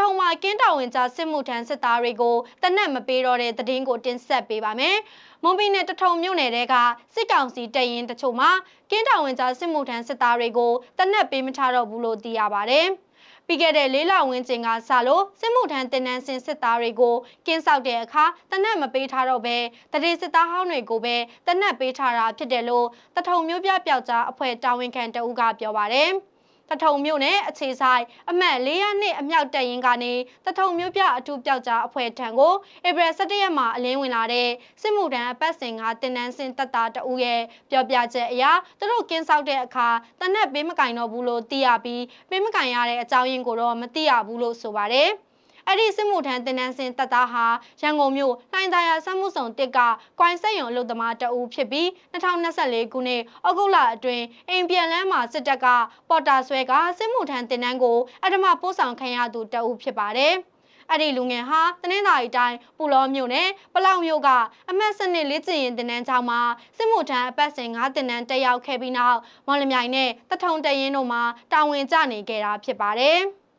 ထုံမှာကင်းတော်ဝင်ကြစစ်မှုထမ်းစစ်သားတွေကိုတနက်မပေးတော့တဲ့သတင်းကိုတင်ဆက်ပေးပါမယ်။မွန်ပြည်နယ်တထုံမြို့နယ်တဲကစစ်ကောင်စီတပ်ရင်းတချို့မှာကင်းတော်ဝင်ကြစစ်မှုထမ်းစစ်သားတွေကိုတနက်ပေးမထားတော့ဘူးလို့သိရပါဗျ။ပြီးခဲ့တဲ့လေးလဝန်းကျင်ကစလို့စစ်မှုထမ်းတင်နန်းစင်စစ်သားတွေကိုကင်းဆောက်တဲ့အခါတနက်မပေးထားတော့ပဲတရေစစ်သားဟောင်းတွေကိုပဲတနက်ပေးထားတာဖြစ်တယ်လို့တထုံမျိုးပြပျောက်ကြားအဖွဲ့တာဝန်ခံတအူးကပြောပါတယ်။ တထုံမြို့နယ်အခြေဆိုင်အမှတ်၄ရနှစ်အမြောက်တပ်ရင်းကနေတထုံမြို့ပြအထူးပျောက်ကြားအဖွဲ့ထံကိုဧပြီ17ရက်မှာအလင်းဝင်လာတဲ့စစ်မှုထမ်းအပတ်စဉ်ကတင်နန်းစင်တပ်သားတအူးရဲ့ပြောပြချက်အရသူတို့ကင်းဆောက်တဲ့အခါတနက်ပေးမကင်တော့ဘူးလို့သိရပြီးပေးမကင်ရတဲ့အကြောင်းရင်းကိုတော့မသိရဘူးလို့ဆိုပါတယ်။ အဲ့ဒီစစ်မှုထမ်းတင်နန်းစင်တပ်သားဟာရန်ကုန်မြို့လှိုင်သာယာစက်မှုဆောင်တစ်ကကွိုင်းဆက်ရုံအလုပ်သမားတအူးဖြစ်ပြီး2024ခုနှစ်ဩဂုတ်လအတွင်းအိမ်ပြန်လန်းမှာစစ်တပ်ကပေါ်တာဆွဲကစစ်မှုထမ်းတင်နန်းကိုအဓမ္မပို့ဆောင်ခံရသူတအူးဖြစ်ပါတယ်။အဲ့ဒီလူငယ်ဟာတနင်္သာရီတိုင်းပူလောမြို့နယ်ပလောက်မြို့ကအမတ်စနစ်လေးကျင်ရင်တင်နန်းချောင်းမှာစစ်မှုထမ်းအပတ်စဉ်၅တင်နန်းတက်ရောက်ခဲ့ပြီးနောက်မော်လမြိုင်နဲ့တထုံတရင်တို့မှာတာဝန်ကျနေခဲ့တာဖြစ်ပါတယ်။